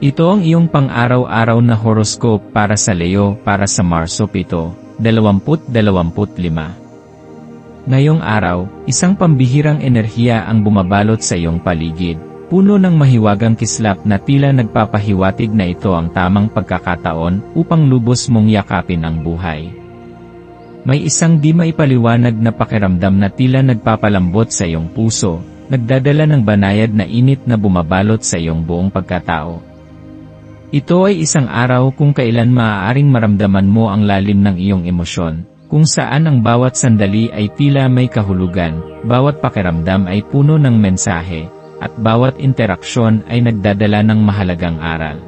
Ito ang iyong pang-araw-araw na horoscope para sa Leo para sa Marso 7, 2025. Ngayong araw, isang pambihirang enerhiya ang bumabalot sa iyong paligid, puno ng mahiwagang kislap na tila nagpapahiwatig na ito ang tamang pagkakataon upang lubos mong yakapin ang buhay. May isang di maipaliwanag na pakiramdam na tila nagpapalambot sa iyong puso, nagdadala ng banayad na init na bumabalot sa iyong buong pagkatao. Ito ay isang araw kung kailan maaaring maramdaman mo ang lalim ng iyong emosyon, kung saan ang bawat sandali ay tila may kahulugan, bawat pakiramdam ay puno ng mensahe, at bawat interaksyon ay nagdadala ng mahalagang aral.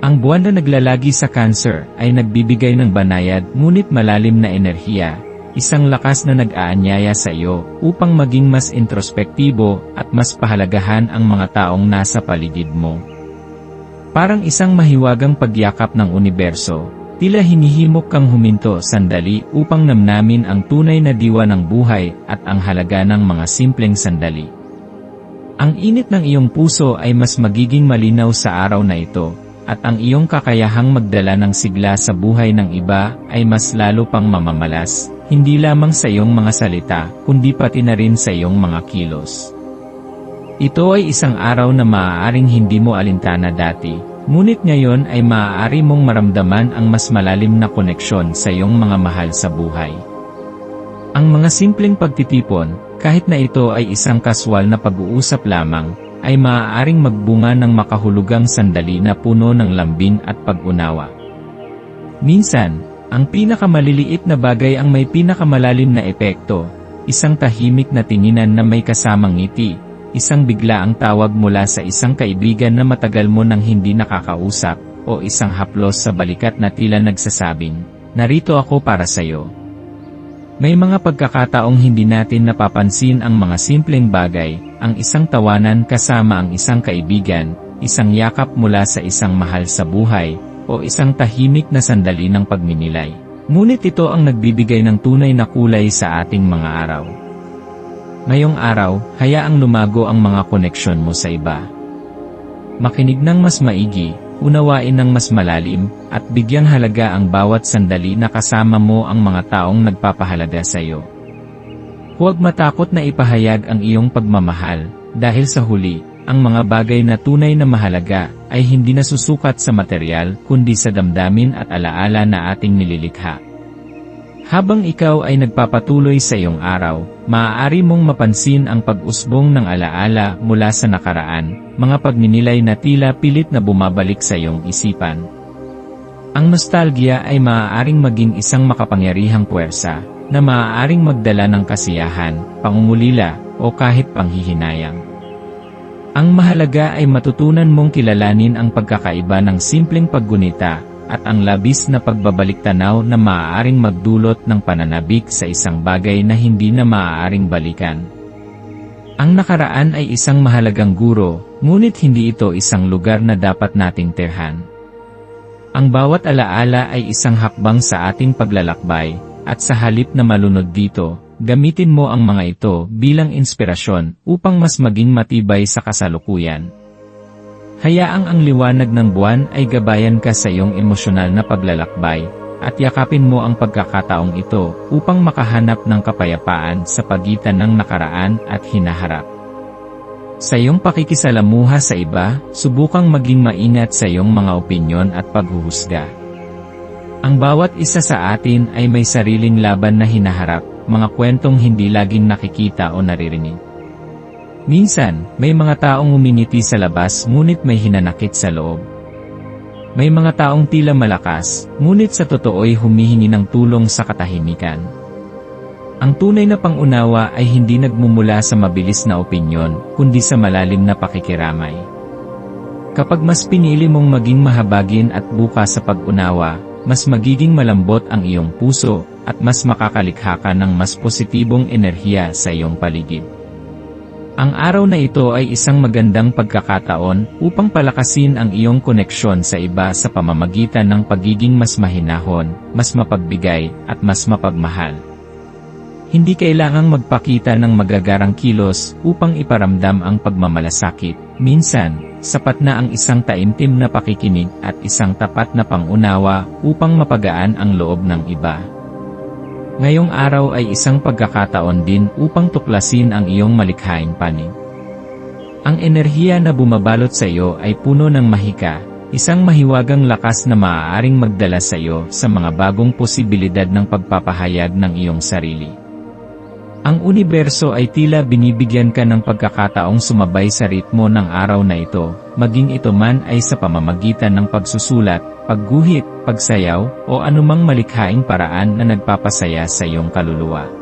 Ang buwan na naglalagi sa cancer ay nagbibigay ng banayad ngunit malalim na enerhiya, isang lakas na nag-aanyaya sa iyo upang maging mas introspektibo at mas pahalagahan ang mga taong nasa paligid mo. Parang isang mahiwagang pagyakap ng universo, tila hinihimok kang huminto sandali upang namnamin ang tunay na diwa ng buhay at ang halaga ng mga simpleng sandali. Ang init ng iyong puso ay mas magiging malinaw sa araw na ito, at ang iyong kakayahang magdala ng sigla sa buhay ng iba ay mas lalo pang mamamalas, hindi lamang sa iyong mga salita, kundi pati na rin sa iyong mga kilos. Ito ay isang araw na maaaring hindi mo alintana dati, ngunit ngayon ay maaari mong maramdaman ang mas malalim na koneksyon sa iyong mga mahal sa buhay. Ang mga simpleng pagtitipon, kahit na ito ay isang kaswal na pag-uusap lamang, ay maaaring magbunga ng makahulugang sandali na puno ng lambing at pag-unawa. Minsan, ang pinakamaliliit na bagay ang may pinakamalalim na epekto, isang tahimik na tinginan na may kasamang ngiti, isang bigla ang tawag mula sa isang kaibigan na matagal mo nang hindi nakakausap, o isang haplos sa balikat na tila nagsasabing, narito ako para sayo. May mga pagkakataong hindi natin napapansin ang mga simpleng bagay, ang isang tawanan kasama ang isang kaibigan, isang yakap mula sa isang mahal sa buhay, o isang tahimik na sandali ng pagninilay. Ngunit ito ang nagbibigay ng tunay na kulay sa ating mga araw. Ngayong araw, hayaang lumago ang mga koneksyon mo sa iba. Makinig ng mas maigi, unawain ng mas malalim, at bigyang halaga ang bawat sandali na kasama mo ang mga taong nagpapahalaga sa iyo. Huwag matakot na ipahayag ang iyong pagmamahal, dahil sa huli, ang mga bagay na tunay na mahalaga ay hindi nasusukat sa material kundi sa damdamin at alaala na ating nililikha. Habang ikaw ay nagpapatuloy sa iyong araw, maaari mong mapansin ang pag-usbong ng alaala mula sa nakaraan, mga pagninilay na tila pilit na bumabalik sa iyong isipan. Ang nostalgia ay maaaring maging isang makapangyarihang puwersa, na maaaring magdala ng kasiyahan, pangungulila, o kahit panghihinayang. Ang mahalaga ay matutunan mong kilalanin ang pagkakaiba ng simpleng paggunita, at ang labis na pagbabalik tanaw na maaaring magdulot ng pananabik sa isang bagay na hindi na maaaring balikan. Ang nakaraan ay isang mahalagang guro, ngunit hindi ito isang lugar na dapat nating terhan. Ang bawat alaala ay isang hakbang sa ating paglalakbay, at sa halip na malunod dito, gamitin mo ang mga ito bilang inspirasyon upang mas maging matibay sa kasalukuyan. Hayaang ang liwanag ng buwan ay gabayan ka sa iyong emosyonal na paglalakbay, at yakapin mo ang pagkakataong ito upang makahanap ng kapayapaan sa pagitan ng nakaraan at hinaharap. Sa iyong pakikisalamuha sa iba, subukang maging maingat sa iyong mga opinyon at paghuhusga. Ang bawat isa sa atin ay may sariling laban na hinaharap, mga kwentong hindi laging nakikita o naririnig. Minsan, may mga taong uminiti sa labas ngunit may hinanakit sa loob. May mga taong tila malakas, ngunit sa totoo'y humihingi ng tulong sa katahimikan. Ang tunay na pangunawa ay hindi nagmumula sa mabilis na opinyon, kundi sa malalim na pakikiramay. Kapag mas pinili mong maging mahabagin at bukas sa pag-unawa, mas magiging malambot ang iyong puso, at mas makakalikha ka ng mas positibong enerhiya sa iyong paligid. Ang araw na ito ay isang magandang pagkakataon upang palakasin ang iyong koneksyon sa iba sa pamamagitan ng pagiging mas mahinahon, mas mapagbigay, at mas mapagmahal. Hindi kailangang magpakita ng magagarang kilos upang iparamdam ang pagmamalasakit. Minsan, sapat na ang isang taimtim na pakikinig at isang tapat na pangunawa upang mapagaan ang loob ng iba. Ngayong araw ay isang pagkakataon din upang tuklasin ang iyong malikhaing panig. Ang enerhiya na bumabalot sa iyo ay puno ng mahika, isang mahiwagang lakas na maaaring magdala sa iyo sa mga bagong posibilidad ng pagpapahayag ng iyong sarili. Ang universo ay tila binibigyan ka ng pagkakataong sumabay sa ritmo ng araw na ito, maging ito man ay sa pamamagitan ng pagsusulat, pagguhit, pagsayaw, o anumang malikhaing paraan na nagpapasaya sa iyong kaluluwa.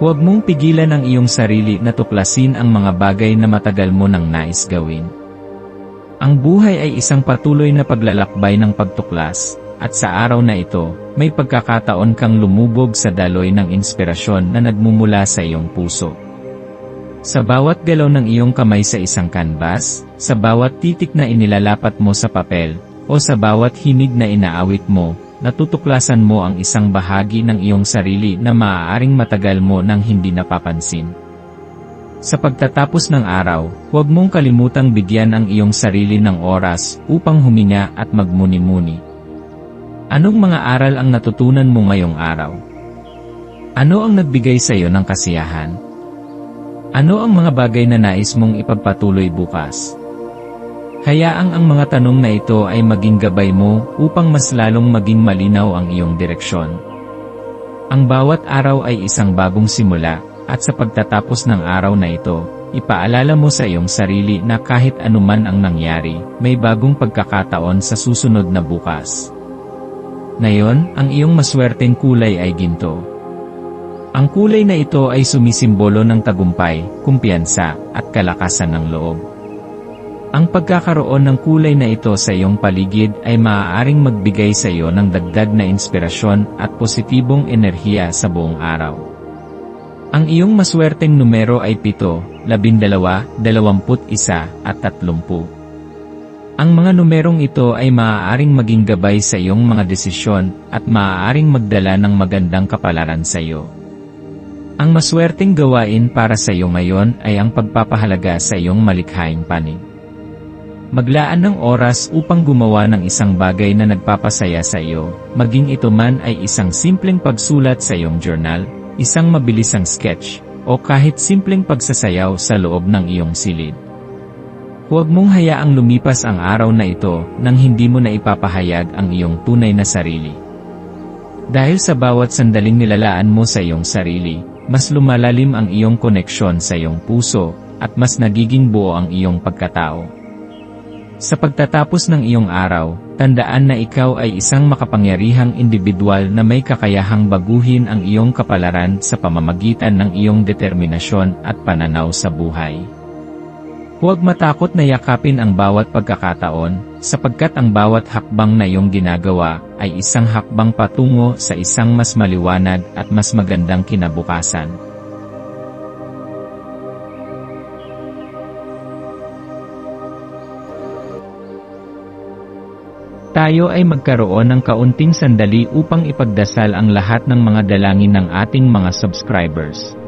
Huwag mong pigilan ang iyong sarili na tuklasin ang mga bagay na matagal mo nang nais gawin. Ang buhay ay isang patuloy na paglalakbay ng pagtuklas, at sa araw na ito, may pagkakataon kang lumubog sa daloy ng inspirasyon na nagmumula sa iyong puso. Sa bawat galaw ng iyong kamay sa isang canvas, sa bawat titik na inilalapat mo sa papel, o sa bawat hinig na inaawit mo, natutuklasan mo ang isang bahagi ng iyong sarili na maaaring matagal mo nang hindi napapansin. Sa pagtatapos ng araw, huwag mong kalimutang bigyan ang iyong sarili ng oras upang huminga at magmuni-muni. Anong mga aral ang natutunan mo ngayong araw? Ano ang nagbigay sa iyo ng kasiyahan? Ano ang mga bagay na nais mong ipagpatuloy bukas? Hayaang ang mga tanong na ito ay maging gabay mo upang mas lalong maging malinaw ang iyong direksyon. Ang bawat araw ay isang bagong simula, at sa pagtatapos ng araw na ito, ipaalala mo sa iyong sarili na kahit anuman ang nangyari, may bagong pagkakataon sa susunod na bukas. Ngayon, ang iyong maswerteng kulay ay ginto. Ang kulay na ito ay sumisimbolo ng tagumpay, kumpiyansa, at kalakasan ng loob. Ang pagkakaroon ng kulay na ito sa iyong paligid ay maaaring magbigay sa iyo ng dagdag na inspirasyon at positibong enerhiya sa buong araw. Ang iyong maswerteng numero ay 7, 12, 21, at 30. Ang mga numerong ito ay maaaring maging gabay sa iyong mga desisyon at maaaring magdala ng magandang kapalaran sa iyo. Ang maswerteng gawain para sa iyo ngayon ay ang pagpapahalaga sa iyong malikhaing panig. Maglaan ng oras upang gumawa ng isang bagay na nagpapasaya sa iyo, maging ito man ay isang simpleng pagsulat sa iyong journal, isang mabilisang sketch, o kahit simpleng pagsasayaw sa loob ng iyong silid. Huwag mong hayaang lumipas ang araw na ito nang hindi mo na ipapahayag ang iyong tunay na sarili. Dahil sa bawat sandaling nilalaan mo sa iyong sarili, mas lumalalim ang iyong koneksyon sa iyong puso, at mas nagiging buo ang iyong pagkatao. Sa pagtatapos ng iyong araw, tandaan na ikaw ay isang makapangyarihang individual na may kakayahang baguhin ang iyong kapalaran sa pamamagitan ng iyong determinasyon at pananaw sa buhay. Huwag matakot na yakapin ang bawat pagkakataon, sapagkat ang bawat hakbang na iyong ginagawa ay isang hakbang patungo sa isang mas maliwanag at mas magandang kinabukasan. Tayo ay magkaroon ng kaunting sandali upang ipagdasal ang lahat ng mga dalangin ng ating mga subscribers